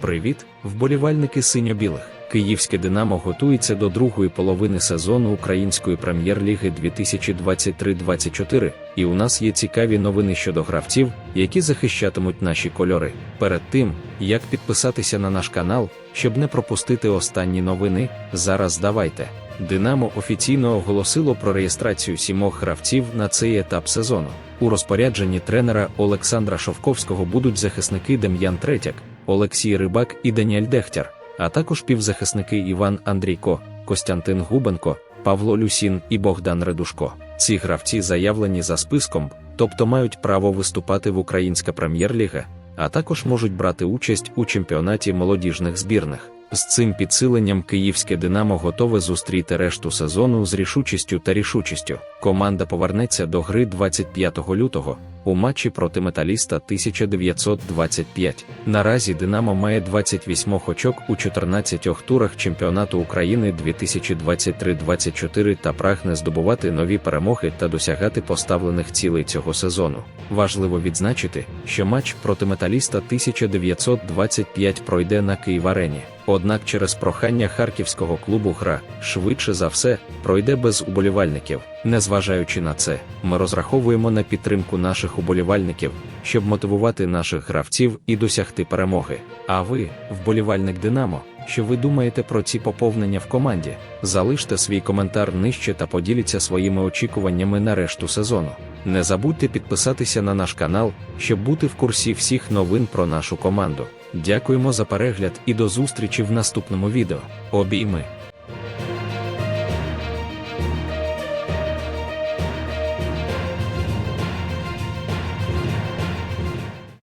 Привіт, вболівальники синьо-білих. Київське Динамо готується до другої половини сезону Української прем'єр-ліги 2023-24, і у нас є цікаві новини щодо гравців, які захищатимуть наші кольори. Перед тим, як підписатися на наш канал, щоб не пропустити останні новини, зараз давайте. Динамо офіційно оголосило про реєстрацію сімох гравців на цей етап сезону. У розпорядженні тренера Олександра Шовковського будуть захисники Дем'ян Третяк, Олексій Рибак і Даніель Дехтяр, а також півзахисники Іван Андрійко, Костянтин Губенко, Павло Люсін і Богдан Редушко. Ці гравці заявлені за списком, тобто мають право виступати в Українська прем'єр-ліга, а також можуть брати участь у чемпіонаті молодіжних збірних. З цим підсиленням київське Динамо готове зустріти решту сезону з рішучістю та рішучістю. Команда повернеться до гри 25 лютого у матчі проти металіста 1925. Наразі Динамо має 28 очок у 14 турах чемпіонату України 2023-24 та прагне здобувати нові перемоги та досягати поставлених цілей цього сезону. Важливо відзначити, що матч проти металіста 1925 пройде на Київ-арені. Однак через прохання харківського клубу гра, швидше за все, пройде без уболівальників. Незважаючи на це, ми розраховуємо на підтримку наших уболівальників, щоб мотивувати наших гравців і досягти перемоги. А ви, вболівальник Динамо, що ви думаєте про ці поповнення в команді? Залиште свій коментар нижче та поділіться своїми очікуваннями на решту сезону. Не забудьте підписатися на наш канал, щоб бути в курсі всіх новин про нашу команду. Дякуємо за перегляд і до зустрічі в наступному відео. Обійми!